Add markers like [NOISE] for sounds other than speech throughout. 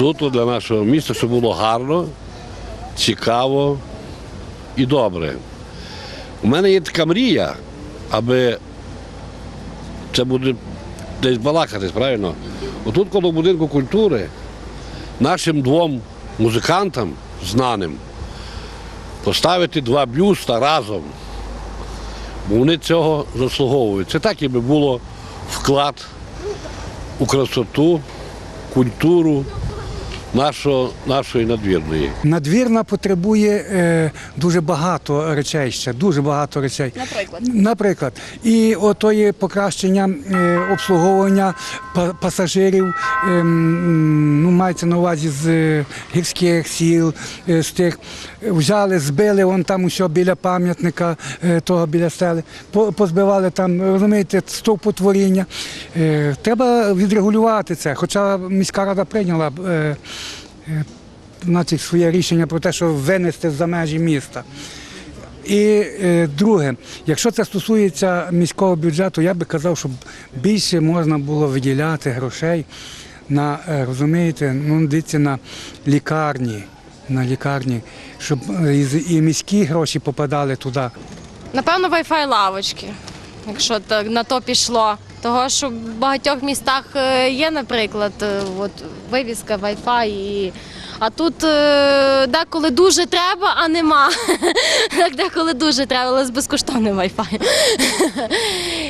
суто для нашого міста, щоб було гарно, цікаво і добре. У мене є така мрія, аби це буде десь балакатись, правильно? Отут коло будинку культури нашим двом музикантам знаним поставити два бюста разом. Бо вони цього заслуговують. Це так, якби було вклад у красоту, культуру нашого, нашої надвірної. Надвірна потребує е, дуже багато речей ще, дуже багато речей. Наприклад? Наприклад, і ото є покращення е, обслуговування па- пасажирів, ем, ну, мається на увазі з е, гірських сіл, е, з тих. Взяли, збили вон там усе біля пам'ятника, е, того біля стели, по- позбивали там, розумієте, стовпотворіння. Е, треба відрегулювати це. Хоча міська рада прийняла е, е, значить, своє рішення про те, що винести за межі міста. І е, друге, якщо це стосується міського бюджету, я би казав, щоб більше можна було виділяти грошей на, е, розумієте, ну дивіться, на лікарні, на лікарні, щоб е, і, міські гроші попадали туди. Напевно, Wi-Fi лавочки, якщо так на то пішло. Того, що в багатьох містах е, є, наприклад, е, от, вивіска Wi-Fi, і... а тут е, деколи дуже треба, а нема. Так, деколи дуже треба, але з безкоштовним Wi-Fi.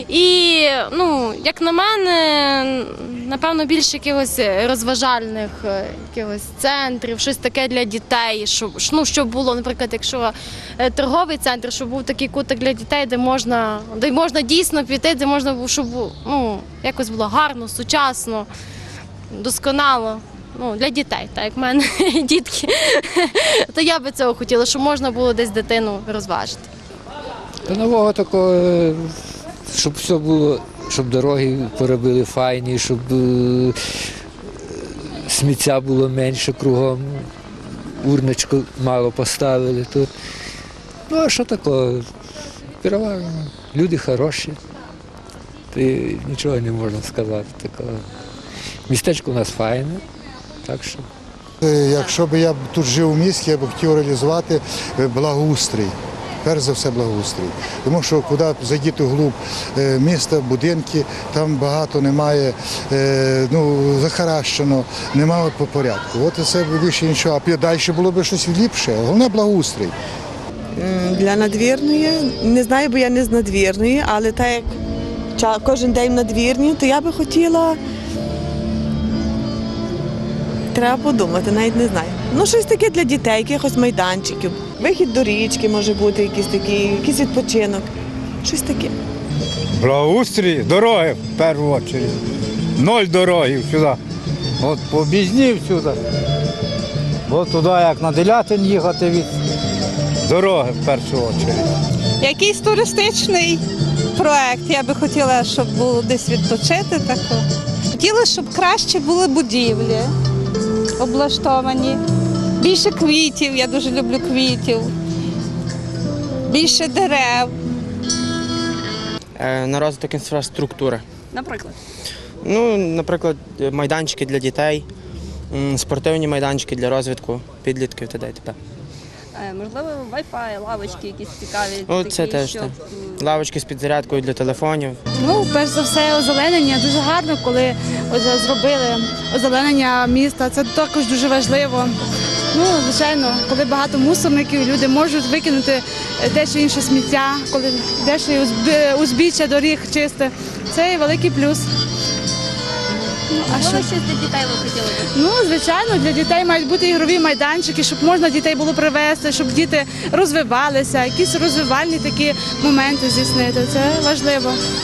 І, ну, як на мене, напевно, більше якихось розважальних е, якихось центрів, щось таке для дітей, щоб, ну, щоб було, наприклад, якщо е, торговий центр, щоб був такий куток для дітей, де можна, де можна дійсно піти, де можна щоб ну, якось було гарно, сучасно, досконало. Ну, для дітей, так як в мене [LAUGHS] дітки, то я би цього хотіла, щоб можна було десь дитину розважити. Та нового такого, е, щоб все було, щоб дороги поробили файні, щоб е, сміття було менше кругом, урночку мало поставили тут. Ну, а що такого? Люди хороші. Ти нічого не можна сказати такого. Містечко у нас файне, так що. Е, Якщо б я тут жив у місті, я б хотів реалізувати е, благоустрій. Перш за все благоустрій. Тому що куди б зайдіти вглуб е, міста, будинки, там багато немає, ну, захаращено, немає по порядку. От і це більше нічого. А далі було б щось ліпше. Головне благоустрій. Для надвірної не знаю, бо я не з надвірної, але так як кожен день в надвірні, то я би хотіла. Треба подумати, навіть не знаю. Ну, щось таке для дітей, якихось майданчиків. Вихід до річки може бути, якийсь такий, якийсь відпочинок. Щось таке. Благоустрій, дороги в першу чергу. Ноль дороги сюди. От по об'їзні сюди. От туди, як на Делятин їхати від дороги в першу чергу. Якийсь туристичний проект. Я би хотіла, щоб було десь відпочити тако. Хотіла, щоб краще були будівлі облаштовані. Більше квітів, я дуже люблю квітів. Більше дерев. Е, на розвиток інфраструктури. Наприклад. Ну, наприклад, майданчики для дітей, м, спортивні майданчики для розвитку підлітків та т.д. і т.п. Е, Можливо, Wi-Fi, лавочки якісь цікаві. Ну, це теж так. Лавочки з підзарядкою для телефонів. Ну, перш за все, озеленення дуже гарно, коли зробили озеленення міста. Це також дуже важливо. Ну, звичайно, коли багато мусорників, люди можуть викинути те чи інше сміття, коли дещо узбіччя доріг чисте. Це великий плюс. Ну, а що? щось для дітей ви хотіли би? Ну, звичайно, для дітей мають бути ігрові майданчики, щоб можна дітей було привезти, щоб діти розвивалися, якісь розвивальні такі моменти здійснити. Це важливо.